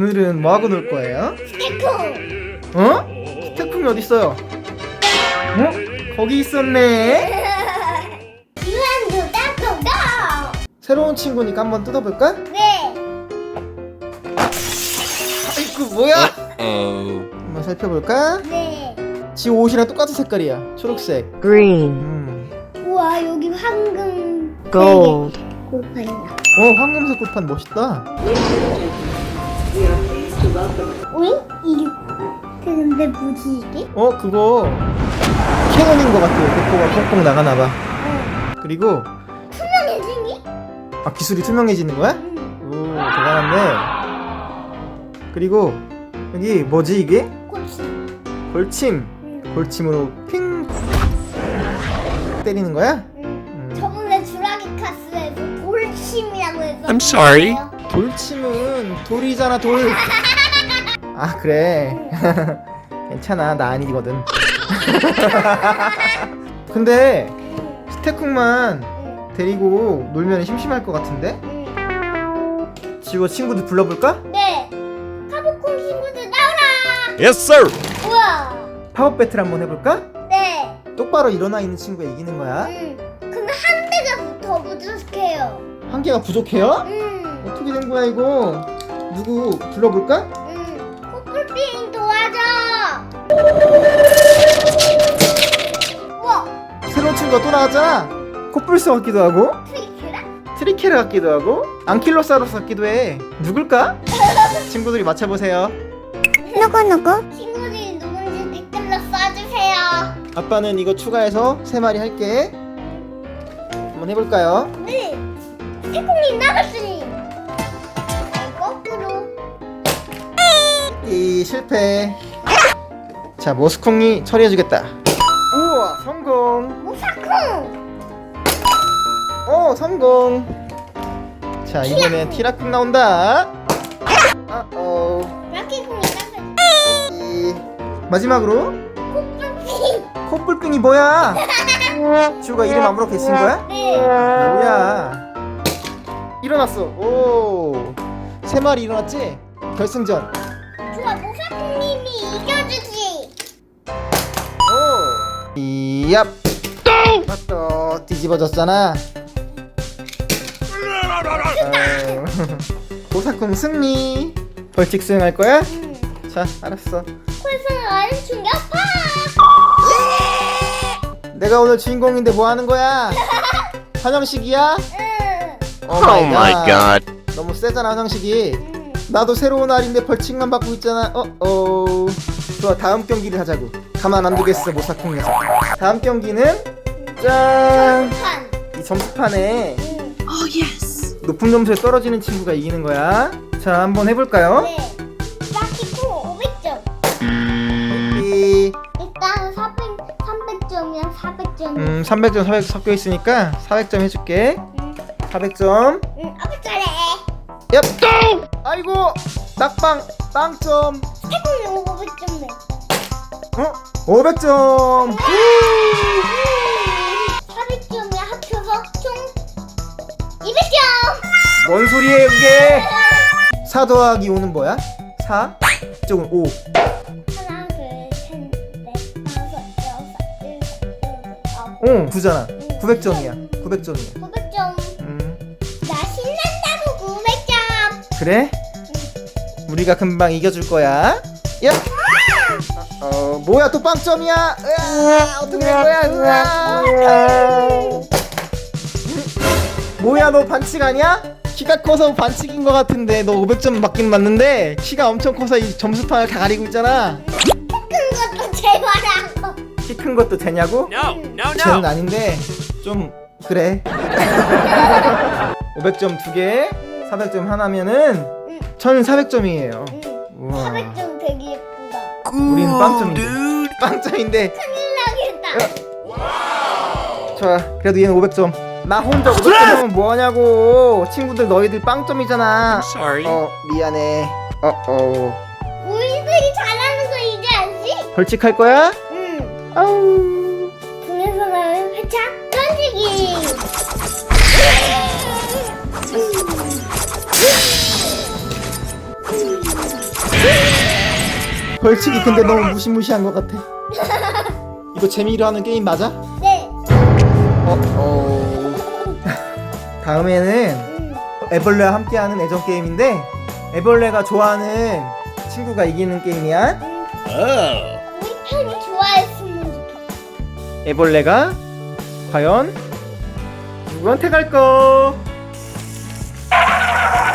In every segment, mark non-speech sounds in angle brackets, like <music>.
오늘은 뭐하고 놀 거예요? 태풍 어? 태풍이 어딨어요? 어? 거기 있었네 유한도 태풍도 새로운 친구니까 한번 뜯어볼까? 네 아이고 뭐야 Oh. 한번 살펴볼까? 네. 지 옷이랑 똑같은 색깔이야 초록색 green, 음. 우와 여기 황금 gold, 골판이다 어 황금색 골판 멋있다 오잉? 이게 근데 뭐지 이게? 어 그거 캐논인 것 같아요 대포가 펑펑 나가나봐 응 그리고 투명해진기? 아 기술이 투명해지는 거야? 응 오 대단한데 그리고 여기 뭐지 이게? 꽃이 골침 응 골침으로 핑 때리는 거야? 응. 음. 저번에 주라기 카스에서 돌침이라고 해서 I'm sorry. 돌침은 돌이잖아 돌. 아 그래. <laughs> 괜찮아 나 아니거든. <laughs> 근데. 스테쿵만 응. 데리고 놀면 심심할 것 같은데? 응. 지우가 친구들 불러볼까? 네 카보콩 친구들 나오라 Yes, sir. 우와 파워 배틀 한번 해볼까? 네 똑바로 일어나 있는 친구가 이기는 거야. 응. 근데 한 대가 더 부족해요 한 개가 부족해요? 응. 어떻게 된 거야 이거? 누구 불러볼까? 응. 코뿔빙 도와줘. 우와, 새로운 친구가 또 나왔잖아. 코뿔소 같기도 하고 트리케라? 같기도 하고 앙킬로사우루스 같기도 해. 누굴까? <laughs> 친구들이 맞춰보세요. 누구 누구? 친구들이 누군지 댓글로 써주세요. 아빠는 이거 추가해서 세 마리 할게. 한번 해볼까요? 네. 태콩님 나갔으니. 이 실패. 자 모스콩이 처리해주겠다. 우와 성공. 모사콩. 어 성공. 자 이번엔 티라쿵 나온다. 어어. 락키콩이 나갔으니. 이 마지막으로. 코뿔빙이 뭐야? 지우가 이름 아무렇게 친 거야? 네. 뭐야? 일어났어. 오. 세 마리 일어났지? 결승전. 얍. 맞다. 뒤집어졌잖아. 아유. 도사쿵 승리. 벌칙 수행할 거야? 응. 자, 알았어. 콜승을 아는 충격파. 내가 오늘 주인공인데 뭐 하는 거야? <laughs> 환영식이야? 응. 오 Oh my god. 너무 세잖아 환영식이. 응. 나도 새로운 날인데 벌칙만 받고 있잖아. 어, 어. 좋아, 다음 경기를 하자고. 가만 안 두겠어, 모사콩 녀석. 다음 경기는 짠. 판. 이 점수판에 응. 높은 점수에 떨어지는 친구가 이기는 거야. 자, 한번 해볼까요? 네. 라키코 500점. 이 일단 400, 300점이랑 400점. 음, 300점, 400 섞여 있으니까 400점 해줄게. 응. 400점. 응. 아빠 잘해. 얍. 아이고, 낙방 빵점. 태국이 500점 내. 어? 500점. 400점이 합쳐서 총 200점. 뭔 소리예요, 그게? 4 더하기 5는 뭐야? 4? 이쪽은 5. 하나, 둘, 셋, 넷, 다섯, 여섯, 일곱, 여덟, 아홉. 어, 9잖아. 900점이야. 900점이야. 900점. 음. 나 신난다고 900점. 그래? 우리가 금방 이겨줄 거야. 야! 어, 뭐야 또 빵점이야? 으아, 어떻게 된 거야? 으아. 뭐야 너 반칙 아니야? 키가 커서 반칙인 것 같은데 너 500점 맞긴 맞는데 키가 엄청 커서 이 점수판을 다 가리고 있잖아. 큰 것도 제발하고. 키 큰 것도 되냐고? No, no, 쟤는 아닌데 좀 그래. <laughs> 500점 두 개, 400점 하나면은 응. 1,400점이에요. 응. 우와. 400점 되게 예쁘다. 우리는 빵점인데. 빵점인데. 큰일 나겠다. 좋아. 그래도 얘는 500점. 나 혼자 500점이면 뭐하냐고. 친구들 너희들 빵점이잖아. Sorry. 어 미안해. 어 어. 우리들이 잘하는 거 이제 알지? 벌칙할 거야? 응. 아우. 벌칙이 근데 너무 무시무시한 것 같아. <laughs> 이거 재미로 하는 게임 맞아? 네. 어, 어. <laughs> 다음에는 음. 애벌레와 함께하는 애정 게임인데 애벌레가 좋아하는 친구가 이기는 게임이야. 우리 편이 좋아했으면 좋겠어. 애벌레가 과연 누구한테 갈까?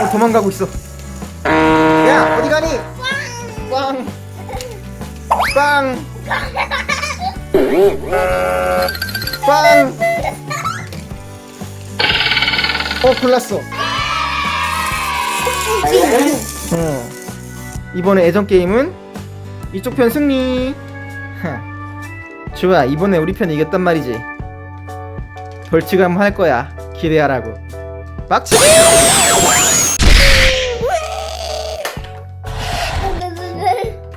어 도망가고 있어. 야 어디 가니? 빵. 빵. 빵. 어 골랐어. 어. 이번에 애정 게임은 이쪽 편 승리. <laughs> 좋아 이번에 우리 편이 이겼단 말이지. 벌칙 한번 할 거야. 기대하라고. 빡치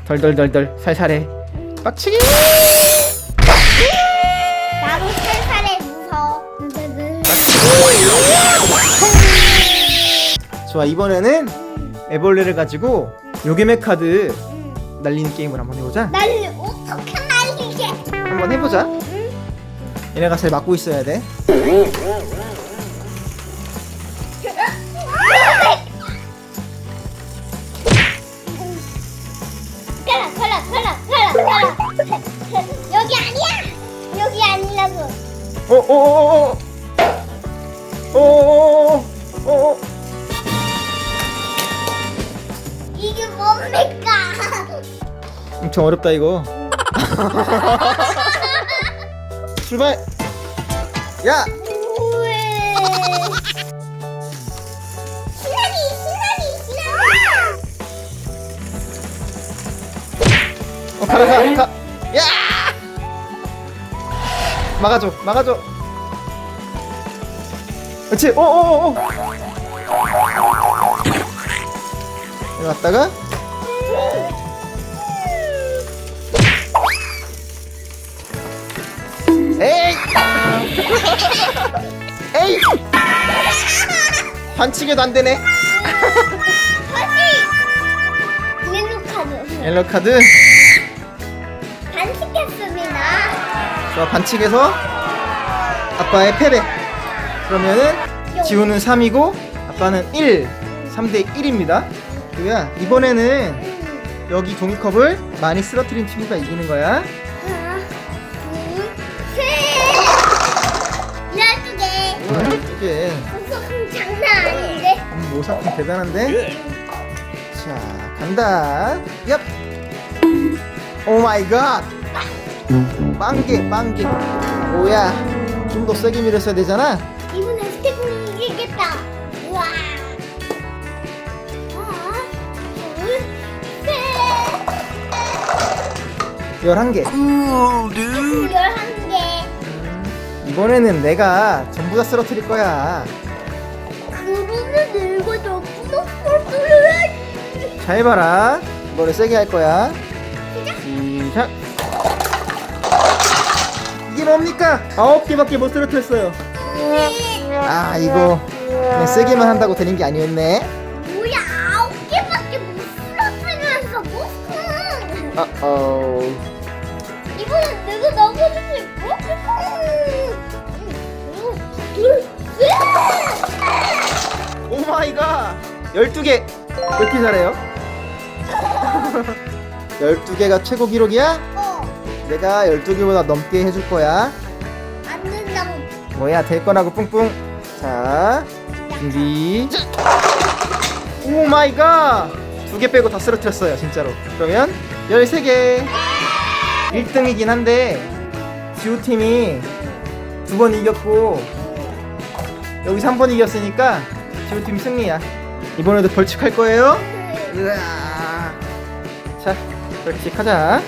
덜덜덜덜 살살해. 빡치기! 나도 살살해 무서워. 좋아 이번에는 애벌레를 가지고 요괴메 카드 음. 날리는 게임을 한번 해보자. 날 어떻게 날리게? 한번 해보자. 얘네가 잘 막고 있어야 돼. 이게 뭡니까? 엄청 어렵다 이거. <laughs> 출발. 야. 우에. 신나니 신나니 신나니. 어, 가라 가 가. 야. 막아줘 막아줘. 그렇지. 오 오 오 오. 왔다가 에이. 에이. 반칙에도 안 되네. 다시 옐로 카드 옐로 카드. 반칙했습니다. 자, 반칙에서 아빠의 패배. 그러면은 지우는 3이고 아빠는 1. 3대 1입니다. 그야 이번에는 음. 여기 종이컵을 많이 쓰러뜨린 친구가 이기는 거야. 개. 이게 장난 아닌데. 음, 모사품 대단한데. 자, 간다. 얍. 오 마이 갓. 빵개, 빵개. 뭐야? 좀 더 세게 밀었어야 되잖아. 11개. 열한 개. 이번에는 내가 전부 다 쓰러뜨릴 거야. 그루는 들고 저 구독을 잘 봐라. 이번에 세게 할 거야. 시작. 이게 뭡니까? 아홉 개밖에 못 쓰러뜨렸어요. 아 이거 그냥 세게만 한다고 되는 게 아니었네. 어 어. 이번엔 내가 나머지 둘, 셋. 오 마이 갓. 12개. 왜 이렇게 잘해요? <laughs> 12개가 최고 기록이야? 어, 내가 12개보다 넘게 해줄 거야. 안 된다고. 뭐야 될 거라고 뿡뿡. 자 준비. 오 마이 갓. 두 개 빼고 다 쓰러뜨렸어요 진짜로. 그러면 13개. 1등이긴 한데 지우 팀이 두 번 이겼고 여기서 한번 이겼으니까 지우 팀 승리야. 이번에도 벌칙할 거예요? 으아. 자 벌칙하자.